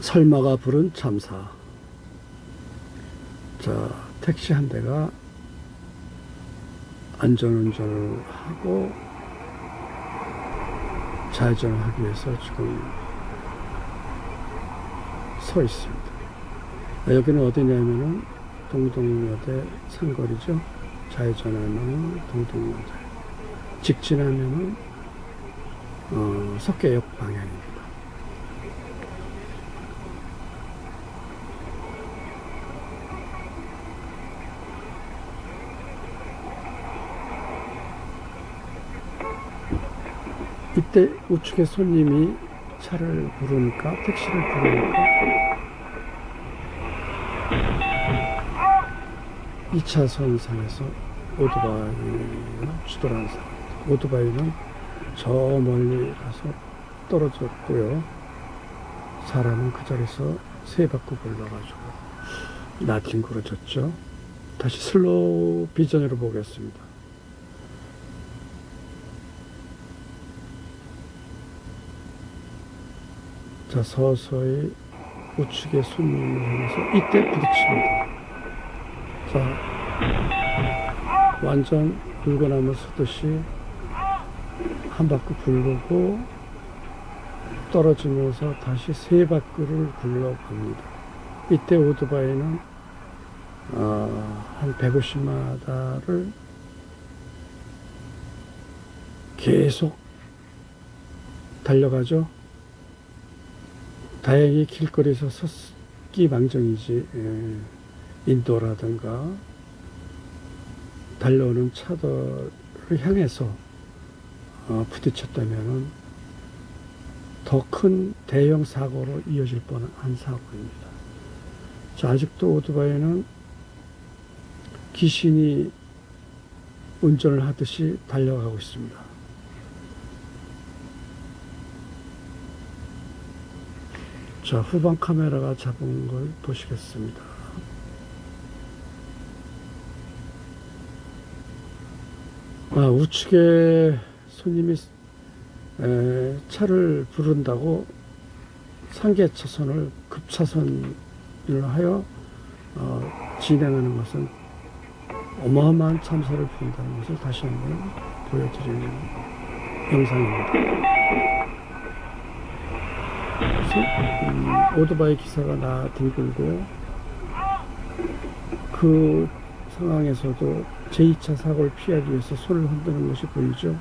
설마가 부른 참사. 자, 택시 한 대가 안전운전을 하고 좌회전을 하기 위해서 지금 서 있습니다. 아, 여기는 어디냐면은 동동여대 상거리죠. 좌회전하면은 동동여대. 직진하면은 어, 석계역 방향입니다. 이때 우측에 손님이 차를 부르니까 택시를 부르니까 2차선 상에서 오토바이가 추돌하는 상황. 오토바이는 저 멀리 가서 떨어졌고요. 사람은 그 자리에서 세 바퀴 굴러가지고 나뒹굴어졌죠. 다시 슬로우 비전으로 보겠습니다. 자, 서서히 우측에 손님을 향해서 이때 부딪힙니다. 자, 완전 물건나무 서듯이 한 바퀴 굴르고 떨어지면서 다시 세 바퀴를 굴러갑니다. 이때 오토바이는 어, 한 150마다를 계속 달려가죠. 다행히 길거리에서 섰기 망정이지 예, 인도라든가 달려오는 차들을 향해서 어, 부딪혔다면은 더큰 대형 사고로 이어질 뻔한 사고입니다. 자, 아직도 오토바이는 귀신이 운전을 하듯이 달려가고 있습니다. 자, 후방 카메라가 잡은 걸 보시겠습니다. 아, 우측에 손님이 에, 차를 부른다고 상계 차선을 급차선을 하여 어, 진행하는 것은 어마어마한 참사를 부른다는 것을 다시 한번 보여드리는 영상입니다. 음, 오토바이 기사가 나뒹굴고 그 상황에서도 제2차 사고를 피하기 위해서 손을 흔드는 것이 보이죠.